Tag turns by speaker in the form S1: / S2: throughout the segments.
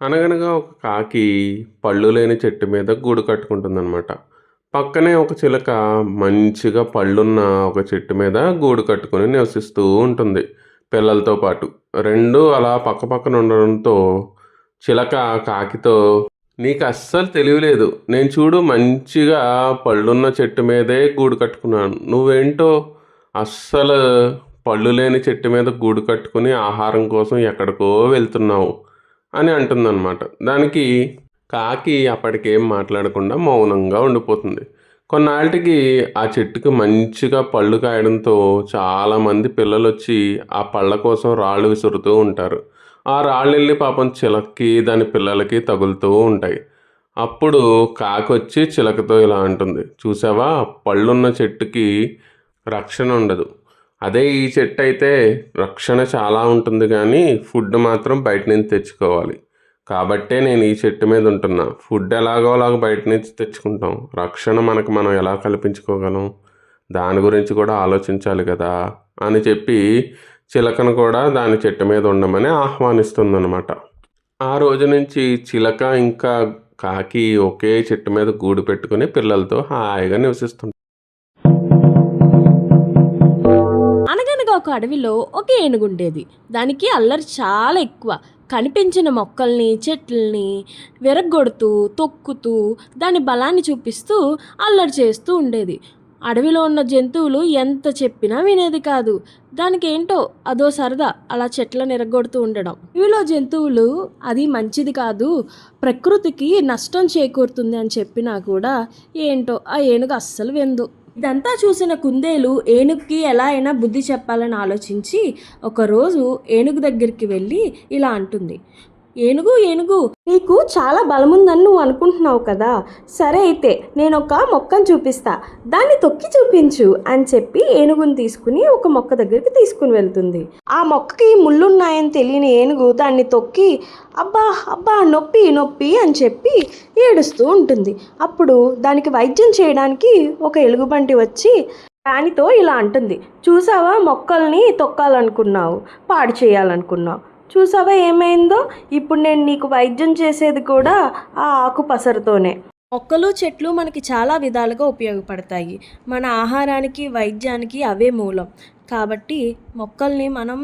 S1: అనగనగా ఒక కాకి పళ్ళు లేని చెట్టు మీద గూడు కట్టుకుంటుందన్నమాట. పక్కనే ఒక చిలక మంచిగా పళ్ళున్న ఒక చెట్టు మీద గూడు కట్టుకొని నివసిస్తూ ఉంటుంది. పిల్లలతో పాటు రెండు అలా పక్క పక్కన ఉండడంతో చిలక కాకితో నీకు అస్సలు తెలియలేదు నేను చూడు మంచిగా పళ్ళున్న చెట్టు మీదే గూడు కట్టుకున్నాను. నువ్వేంటో అస్సలు పళ్ళు లేని చెట్టు మీద గూడు కట్టుకుని ఆహారం కోసం ఎక్కడికో వెళ్తున్నావు. అని అంటుందన్నమాట. దానికి కాకి అప్పటికేం మాట్లాడకుండా మౌనంగా ఉండిపోతుంది. కొన్నాళ్ళకి ఆ చెట్టుకి మంచిగా పళ్ళు కాయడంతో చాలామంది పిల్లలు వచ్చి ఆ పళ్ళ కోసం రాళ్ళు విసురుతూ ఉంటారు. ఆ రాళ్ళు వెళ్ళి పాపం చిలక్కి దాని పిల్లలకి తగులుతూ ఉంటాయి. అప్పుడు కాకి వచ్చి చిలకతో ఇలా అంటుంది. చూసావా? పళ్ళున్న చెట్టుకి రక్షణ ఉండదు. అదే ఈ చెట్టు అయితే రక్షణ చాలా ఉంటుంది కానీ ఫుడ్ మాత్రం బయట నుంచి తెచ్చుకోవాలి. కాబట్టే నేను ఈ చెట్టు మీద ఉంటున్నా. ఫుడ్ ఎలాగో అలాగ బయట నుంచి తెచ్చుకుంటాం. రక్షణ మనకు మనం ఎలా కల్పించుకోగలం? దాని గురించి కూడా ఆలోచించాలి కదా అని చెప్పి చిలకను కూడా దాని చెట్టు మీద ఉండమని ఆహ్వానిస్తుందన్నమాట. ఆ రోజు నుంచి చిలక ఇంకా కాకి ఒకే చెట్టు మీద గూడు పెట్టుకుని పిల్లలతో హాయిగా నివసిస్తుంది
S2: ఒక అడవిలో ఒక ఏనుగు ఉండేది. దానికి అల్లరి చాలా ఎక్కువ. కనిపించిన మొక్కల్ని చెట్లని విరగ్గొడుతూ తొక్కుతూ దాని బలాన్ని చూపిస్తూ అల్లరి చేస్తూ ఉండేది. అడవిలో ఉన్న జంతువులు ఎంత చెప్పినా వినేది కాదు. దానికి ఏంటో అదో సరదా అలా చెట్లను ఎరగొడుతూ ఉండడం. అడవిలో జంతువులు అది మంచిది కాదు ప్రకృతికి నష్టం చేకూరుతుంది అని చెప్పినా కూడా ఏంటో ఆ ఏనుగు అస్సలు వెందు ఇదంతా చూసిన కుందేలు ఏనుగుకి ఎలా అయినా బుద్ధి చెప్పాలని ఆలోచించి ఒకరోజు ఏనుగు దగ్గరికి వెళ్ళి ఇలా అంటుంది. ఏనుగు ఏనుగు నీకు చాలా బలముందని నువ్వు అనుకుంటున్నావు కదా. సరే అయితే నేను ఒక మొక్కను చూపిస్తా. దాన్ని తొక్కి చూపించు అని చెప్పి ఏనుగుని తీసుకుని ఒక మొక్క దగ్గరికి తీసుకుని వెళ్తుంది. ఆ మొక్కకి ముళ్ళున్నాయని తెలియని ఏనుగు దాన్ని తొక్కి అబ్బా అబ్బా నొప్పి నొప్పి అని చెప్పి ఏడుస్తూ ఉంటుంది. అప్పుడు దానికి వైద్యం చేయడానికి ఒక ఎలుగుబంటి వచ్చి దానితో ఇలా అంటుంది. చూసావా మొక్కల్ని తొక్కాలనుకున్నావు పాడు చేయాలనుకున్నావు. చూసావా ఏమైందో? ఇప్పుడు నేను నీకు వైద్యం చేసేది కూడా ఆ ఆకు పసరుతోనే. మొక్కలు చెట్లు మనకి చాలా విధాలుగా ఉపయోగపడతాయి. మన ఆహారానికి వైద్యానికి అవే మూలం. కాబట్టి మొక్కల్ని మనం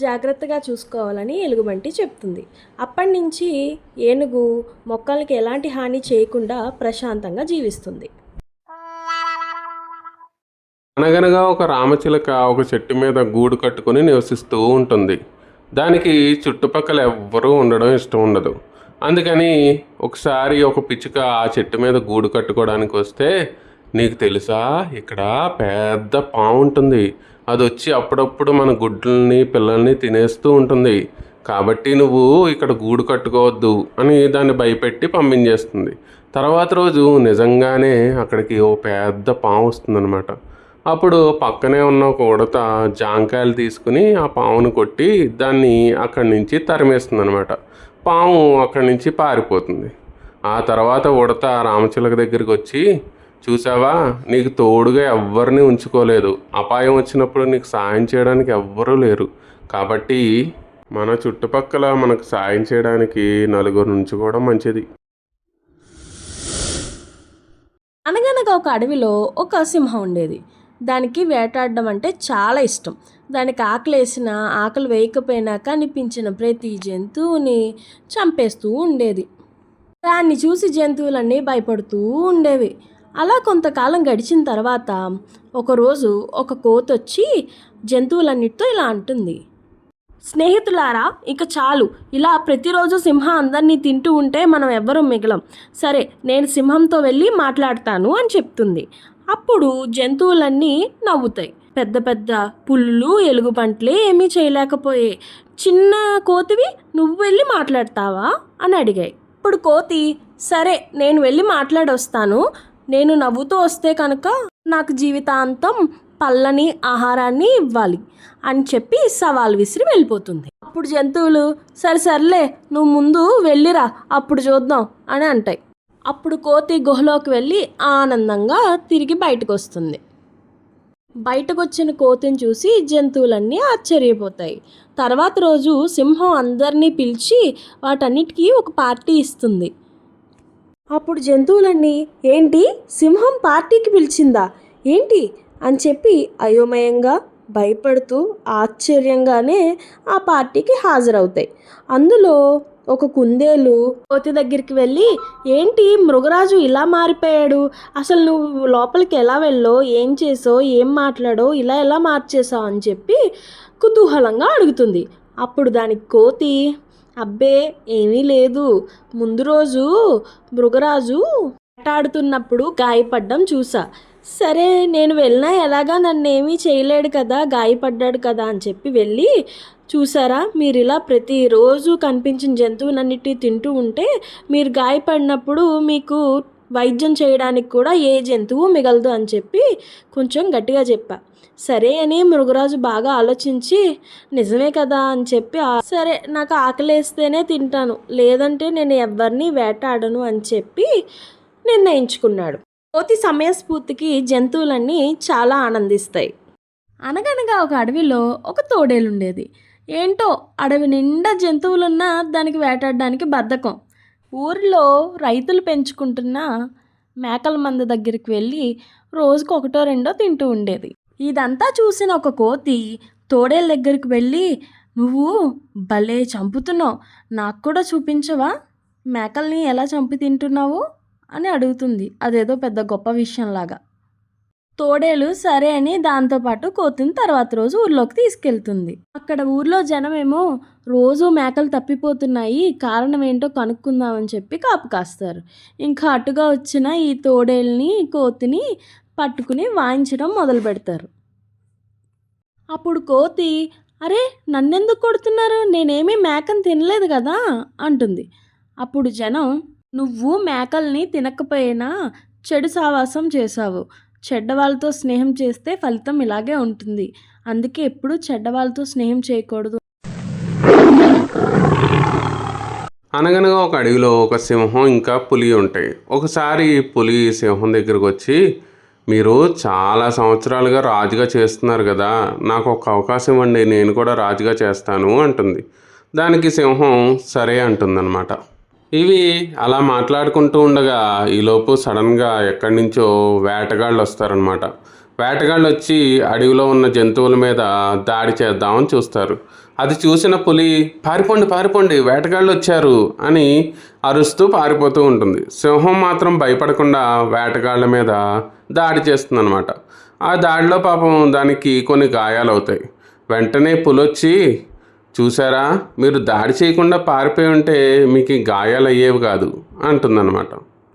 S2: జాగ్రత్తగా చూసుకోవాలని ఎలుగుబంటి చెప్తుంది. అప్పటి నుంచి ఏనుగు మొక్కలకి ఎలాంటి హాని చేయకుండా ప్రశాంతంగా జీవిస్తుంది.
S1: అనగనగా ఒక రామచిలక ఒక చెట్టు మీద గూడు కట్టుకుని నివసిస్తూ ఉంటుంది. దానికి చుట్టుపక్కల ఎవ్వరూ ఉండడం ఇష్టం ఉండదు. అందుకని ఒకసారి ఒక పిచ్చుక ఆ చెట్టు మీద గూడు కట్టుకోవడానికి వస్తే నీకు తెలుసా? ఇక్కడ పెద్ద పాము ఉంటుంది. అది వచ్చి అప్పుడప్పుడు మన గుడ్లని పిల్లల్ని తినేస్తూ ఉంటుంది. కాబట్టి నువ్వు ఇక్కడ గూడు కట్టుకోవద్దు అని దాన్ని భయపెట్టి పంపించేస్తుంది. తర్వాత రోజు నిజంగానే అక్కడికి ఓ పెద్ద పాము వస్తుందన్నమాట. అప్పుడు పక్కనే ఉన్న ఒక ఉడత జాంకాయలు తీసుకుని ఆ పామును కొట్టి దాన్ని అక్కడి నుంచి తరిమేస్తుంది అనమాట పాము అక్కడి నుంచి పారిపోతుంది. ఆ తర్వాత ఉడత రామచిలక దగ్గరికి వచ్చి చూసావా నీకు తోడుగా ఎవ్వరిని ఉంచుకోలేదు. అపాయం వచ్చినప్పుడు నీకు సాయం చేయడానికి ఎవ్వరూ లేరు. కాబట్టి మన చుట్టుపక్కల మనకు సాయం చేయడానికి నలుగురు ఉంచుకోవడం మంచిది.
S2: అనగనగా ఒక అడవిలో ఒక సింహం ఉండేది. దానికి వేటాడడం అంటే చాలా ఇష్టం. దానికి ఆకలేసిన ఆకలి వేయకపోయినా కనిపించిన ప్రతి జంతువుని చంపేస్తూ ఉండేది. దాన్ని చూసి జంతువులన్నీ భయపడుతూ ఉండేవి. అలా కొంతకాలం గడిచిన తర్వాత ఒకరోజు ఒక కోతొచ్చి జంతువులన్నిటితో ఇలా అంటుంది. స్నేహితులారా ఇక చాలు. ఇలా ప్రతిరోజు సింహం అందరినీ తింటూ ఉంటే మనం ఎవ్వరూ మిగలం. సరే నేను సింహంతో వెళ్ళి మాట్లాడతాను అని చెప్తుంది. అప్పుడు జంతువులన్నీ నవ్వుతాయి. పెద్ద పెద్ద పుల్లు ఎలుగుబంట్లే ఏమీ చేయలేకపోయే చిన్న కోతివి నువ్వు వెళ్ళి మాట్లాడతావా? అని అడిగాయి. ఇప్పుడు కోతి సరే నేను వెళ్ళి మాట్లాడొస్తాను. నేను నవ్వుతూ వస్తే కనుక నాకు జీవితాంతం పళ్ళని ఆహారాన్ని ఇవ్వాలి అని చెప్పి సవాల్ విసిరి వెళ్ళిపోతుంది. అప్పుడు జంతువులు సరే సర్లే నువ్వు ముందు వెళ్ళిరా అప్పుడు చూద్దాం అని అంటాయి. అప్పుడు కోతి గుహలోకి వెళ్ళి ఆనందంగా తిరిగి బయటకు వస్తుంది బయటకు వచ్చిన కోతిని చూసి జంతువులన్నీ ఆశ్చర్యపోతాయి. తర్వాత రోజు సింహం అందరినీ పిలిచి వాటన్నిటికీ ఒక పార్టీ ఇస్తుంది. అప్పుడు జంతువులన్నీ ఏంటి? సింహం పార్టీకి పిలిచిందా? ఏంటి? అని చెప్పి అయోమయంగా భయపడుతూ ఆశ్చర్యంగానే ఆ పార్టీకి హాజరవుతాయి. అందులో ఒక కుందేలు కోతి దగ్గరికి వెళ్ళి ఏంటి మృగరాజు ఇలా మారిపోయాడు? అసలు నువ్వు లోపలికి ఎలా వెళ్ళో ఏం చేసో ఏం మాట్లాడో ఇలా ఎలా మార్చేసావు అని చెప్పి కుతూహలంగా అడుగుతుంది. అప్పుడు దానికి కోతి అబ్బే ఏమీ లేదు. ముందు రోజు మృగరాజు ఆటాడుతున్నప్పుడు గాయపడ్డం చూసా. సరే నేను వెళ్ళినా ఎలాగా? నన్ను ఏమీ చేయలేడు కదా గాయపడ్డాడు కదా అని చెప్పి వెళ్ళి చూసారా? మీరు ఇలా ప్రతిరోజు కనిపించిన జంతువులన్నిటి తింటూ ఉంటే మీరు గాయపడినప్పుడు మీకు వైద్యం చేయడానికి కూడా ఏ జంతువు మిగలదు అని చెప్పి కొంచెం గట్టిగా చెప్పా. సరే అని మృగరాజు బాగా ఆలోచించి నిజమే కదా అని చెప్పి సరే నాకు ఆకలేస్తేనే తింటాను లేదంటే నేను ఎవరిని వేటాడను అని చెప్పి నిర్ణయించుకున్నాడు. కోతి సమయస్ఫూర్తికి జంతువులన్నీ చాలా ఆనందిస్తాయి. అనగనగా ఒక అడవిలో ఒక తోడేలుండేది. ఏంటో అడవి నిండా జంతువులున్నా దానికి వేటాడడానికి బద్ధకం. ఊరిలో రైతులు పెంచుకుంటున్న మేకల మంద దగ్గరికి వెళ్ళి రోజుకు ఒకటో రెండో తింటూ ఉండేది. ఇదంతా చూసిన ఒక కోతి తోడేళ్ళ దగ్గరికి వెళ్ళి నువ్వు భలే చంపుతున్నావు నాకు కూడా చూపించవా? మేకల్ని ఎలా చంపి తింటున్నావు? అని అడుగుతుంది. అదేదో పెద్ద గొప్ప విషయంలాగా. తోడేలు సరే అని దాంతోపాటు కోతిని తర్వాత రోజు ఊర్లోకి తీసుకెళ్తుంది. అక్కడ ఊర్లో జనమేమో రోజు మేకలు తప్పిపోతున్నాయి కారణం ఏంటో కనుక్కుందామని చెప్పి కాపు కాస్తారు. ఇంకా అటుగా వచ్చిన ఈ తోడేల్ని కోతిని పట్టుకుని వాయించడం మొదలు పెడతారు. అప్పుడు కోతి అరే నన్నెందుకు కొడుతున్నారు? నేనేమీ మేకని తినలేదు కదా అంటుంది. అప్పుడు జనం నువ్వు మేకల్ని తినకపోయినా చెడు సావాసం చేశావు. చెడ్డవాళ్ళతో స్నేహం చేస్తే ఫలితం ఇలాగే ఉంటుంది. అందుకే ఎప్పుడు చెడ్డవాళ్ళతో స్నేహం చేయకూడదు.
S1: అనగనగా ఒక అడవిలో ఒక సింహం ఇంకా పులి ఉంటాయి. ఒకసారి పులి సింహం దగ్గరకు వచ్చి మీరు చాలా సంవత్సరాలుగా రాజుగా చేస్తున్నారు కదా నాకు ఒక అవకాశం ఇవ్వండి నేను కూడా రాజుగా చేస్తాను అంటుంది. దానికి సింహం సరే అంటుందన్నమాట. ఇవి అలా మాట్లాడుకుంటూ ఉండగా ఈలోపు సడన్గా ఎక్కడి నుంచో వేటగాళ్ళు వస్తారనమాట వేటగాళ్ళు వచ్చి అడవిలో ఉన్న జంతువుల మీద దాడి చేద్దామని చూస్తారు. అది చూసిన పులి పారిపోండి పారిపోండి వేటగాళ్ళు వచ్చారు అని అరుస్తూ పారిపోతూ ఉంటుంది. సింహం మాత్రం భయపడకుండా వేటగాళ్ళ మీద దాడి చేస్తుందన్నమాట. ఆ దాడిలో పాపం దానికి కొన్ని గాయాలు అవుతాయి వెంటనే పులొచ్చి చూసారా? మీరు దాడి చేయకుండా పారిపోయి ఉంటే మీకు గాయాలు అయ్యేవి కాదు అంటుందన్నమాట.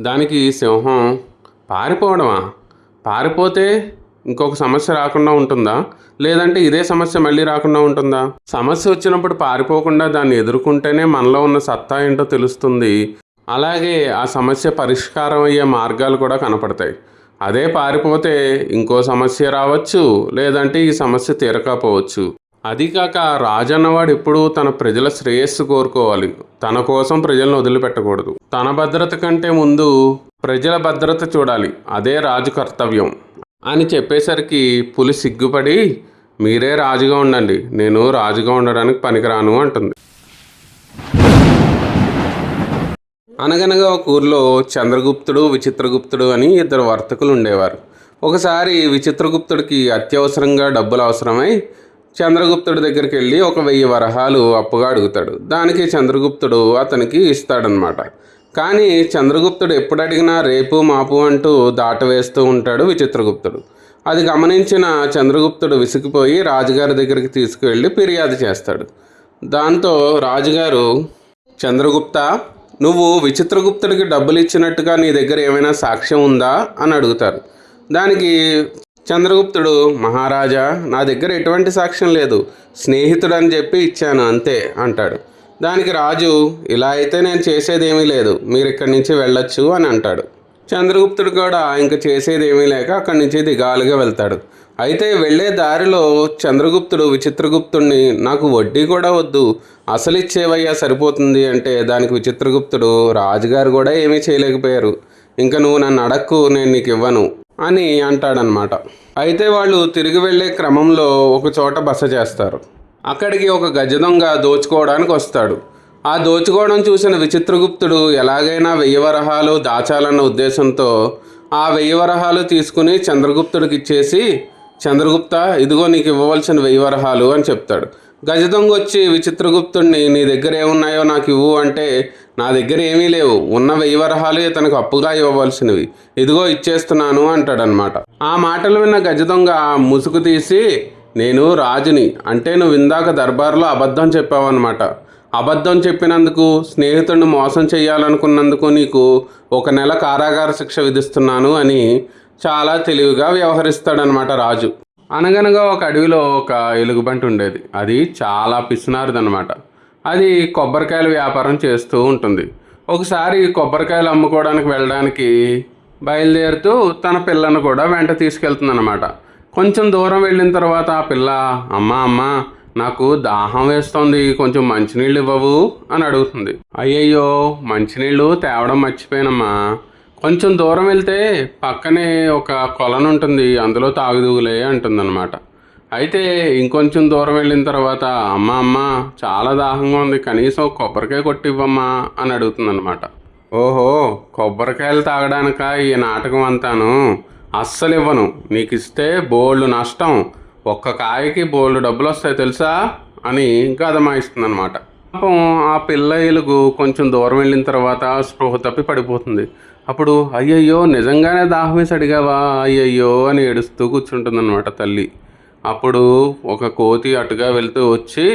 S1: దానికి సింహం పారిపోవడమా? పారిపోతే ఇంకొక సమస్య రాకుండా ఉంటుందా? లేదంటే ఇదే సమస్య మళ్ళీ రాకుండా ఉంటుందా? సమస్య వచ్చినప్పుడు పారిపోకుండా దాన్ని ఎదుర్కొంటేనే మనలో ఉన్న సత్తా ఏంటో తెలుస్తుంది. అలాగే ఆ సమస్య పరిష్కారం అయ్యే మార్గాలు కూడా కనపడతాయి. అదే పారిపోతే ఇంకో సమస్య రావచ్చు లేదంటే ఈ సమస్య తీరకపోవచ్చు. అది కాక రాజు అన్నవాడు ఎప్పుడూ తన ప్రజల శ్రేయస్సు కోరుకోవాలి. తన కోసం ప్రజలను వదిలిపెట్టకూడదు. తన భద్రత కంటే ముందు ప్రజల భద్రత చూడాలి. అదే రాజు కర్తవ్యం. అని చెప్పేసరికి పులి సిగ్గుపడి మీరే రాజుగా ఉండండి. నేను రాజుగా ఉండడానికి పనికిరాను అంటుంది. అనగనగా ఒక ఊర్లో చంద్రగుప్తుడు విచిత్రగుప్తుడు అని ఇద్దరు వర్తకులు ఉండేవారు. ఒకసారి విచిత్రగుప్తుడికి అత్యవసరంగా డబ్బులు అవసరమై చంద్రగుప్తుడి దగ్గరికి వెళ్ళి ఒక వెయ్యి వరహాలు అప్పుగా అడుగుతాడు. దానికి చంద్రగుప్తుడు అతనికి ఇస్తాడనమాట కానీ చంద్రగుప్తుడు ఎప్పుడు అడిగినా రేపు మాపు అంటూ దాటవేస్తూ ఉంటాడు విచిత్రగుప్తుడు. అది గమనించిన చంద్రగుప్తుడు విసిగిపోయి రాజుగారి దగ్గరికి తీసుకువెళ్ళి ఫిర్యాదు చేస్తాడు. దాంతో రాజుగారు చంద్రగుప్త నువ్వు విచిత్రగుప్తుడికి డబ్బులు ఇచ్చినట్టుగా నీ దగ్గర ఏమైనా సాక్ష్యం ఉందా? అని అడుగుతారు. దానికి చంద్రగుప్తుడు మహారాజా నా దగ్గర ఎటువంటి సాక్ష్యం లేదు. స్నేహితుడు అని చెప్పి ఇచ్చాను అంతే అంటాడు. దానికి రాజు ఇలా అయితే నేను చేసేదేమీ లేదు. మీరు ఇక్కడి నుంచి వెళ్ళొచ్చు అని అంటాడు. చంద్రగుప్తుడు కూడా ఇంక చేసేది ఏమీ లేక అక్కడి నుంచి దిగాలుగా వెళ్తాడు. అయితే వెళ్ళే దారిలో చంద్రగుప్తుడు విచిత్రగుప్తుడిని నాకు వడ్డీ కూడా వద్దు. అసలు ఇచ్చేవయ్యా సరిపోతుంది అంటే దానికి విచిత్రగుప్తుడు రాజుగారు కూడా ఏమీ చేయలేకపోయారు. ఇంకా నువ్వు నన్ను అడక్కు నేను నీకు ఇవ్వను. అని అంటాడనమాట. అయితే వాళ్ళు తిరిగి వెళ్ళే క్రమంలో ఒక చోట బస చేస్తారు. అక్కడికి ఒక గజ దొంగ దోచుకోవడానికి వస్తాడు. ఆ దోచుకోవడం చూసిన విచిత్రగుప్తుడు ఎలాగైనా వెయ్యి వరహాలు దాచాలన్న ఉద్దేశంతో ఆ వెయ్యి వరహాలు తీసుకుని చంద్రగుప్తుడికి ఇచ్చేసి చంద్రగుప్త ఇదిగో నీకు ఇవ్వవలసిన వెయ్యి వరహాలు అని చెప్తాడు. గజ దొంగ వచ్చి విచిత్రగుప్తుణ్ణి నీ దగ్గర ఏమున్నాయో నాకు ఇవ్వు అంటే నా దగ్గర ఏమీ లేవు. ఉన్న వెయ్యి వరహాలే తనకు అప్పుగా ఇవ్వవలసినవి. ఇదిగో ఇచ్చేస్తున్నాను అంటాడనమాట ఆ మాటలు విన్న గజ దొంగ ముసుగు తీసి నేను రాజుని. అంటే నువ్వు ఇందాక దర్బార్లో అబద్ధం చెప్పావన్నమాట. అబద్ధం చెప్పినందుకు స్నేహితుడిని మోసం చేయాలనుకున్నందుకు నీకు ఒక నెల కారాగార శిక్ష విధిస్తున్నాను అని చాలా తెలివిగా వ్యవహరిస్తాడనమాట రాజు. అనగనగా ఒక అడవిలో ఒక ఎలుగుబంటి ఉండేది. అది చాలా పిసినారిదనమాట అది కొబ్బరికాయల వ్యాపారం చేస్తూ ఉంటుంది. ఒకసారి కొబ్బరికాయలు అమ్ముకోవడానికి వెళ్ళడానికి బయలుదేరుతూ తన పిల్లను కూడా వెంట తీసుకెళ్తుందన్నమాట. కొంచెం దూరం వెళ్ళిన తర్వాత ఆ పిల్ల అమ్మ అమ్మ నాకు దాహం వేస్తోంది. కొంచెం మంచినీళ్ళు ఇవ్వవు అని అడుగుతుంది. అయ్యయ్యో మంచినీళ్ళు తేవడం మర్చిపోయానమ్మా. కొంచెం దూరం వెళ్తే పక్కనే ఒక కొలను ఉంటుంది అందులో తాగుదూగులే అంటుందన్నమాట. అయితే ఇంకొంచెం దూరం వెళ్ళిన తర్వాత అమ్మ అమ్మ చాలా దాహంగా ఉంది కనీసం కొబ్బరికాయ కొట్టివ్వమ్మా అని అడుగుతుందన్నమాట. ఓహో కొబ్బరికాయలు తాగడానిక ఈ నాటకం అంతాను? అస్సలు ఇవ్వను. నీకు ఇస్తే బోల్డు నష్టం. ఒక్క కాయకి బోల్డు డబ్బులు వస్తాయి తెలుసా? అని గదమాయిస్తుందన్నమాట. పాపం ఆ పిల్ల ఎలుగు కొంచెం దూరం వెళ్ళిన తర్వాత స్పృహ తప్పి పడిపోతుంది. అప్పుడు అయ్యయ్యో నిజంగానే దాహం వేసి అడిగావా? అయ్యయ్యో అని ఏడుస్తూ కూర్చుంటుందన్నమాట తల్లి. అప్పుడు ఒక కోతి అటుగా వెళ్తూ వచ్చి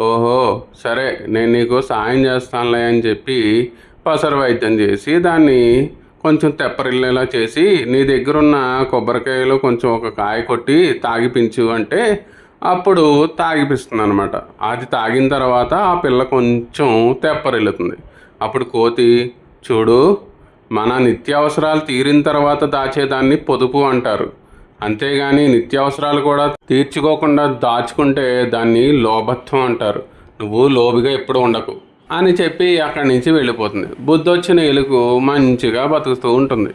S1: ఓహో సరే నేను నీకు సాయం చేస్తానులే అని చెప్పి పసర వైద్యం చేసి దాన్ని కొంచెం తెప్పరిల్లేలా చేసి నీ దగ్గరున్న కొబ్బరికాయలో కొంచెం ఒక కాయ కొట్టి తాగిపించు అంటే అప్పుడు తాగిపిస్తుంది అనమాట అది తాగిన తర్వాత ఆ పిల్ల కొంచెం తెప్పరిల్లుతుంది. అప్పుడు కోతి చూడు మన నిత్యావసరాలు తీరిన తర్వాత దాచేదాన్ని పొదుపు అంటారు. అంతేగాని నిత్యావసరాలు కూడా తీర్చుకోకుండా దాచుకుంటే దాన్ని లోభత్వం అంటారు. నువ్వు లోబిగా ఎప్పుడు ఉండకు అని చెప్పి అక్కడి నుంచి వెళ్ళిపోతుంది. బుద్ధి వచ్చిన ఎలుగు మంచిగా బతుకుతూ ఉంటుంది.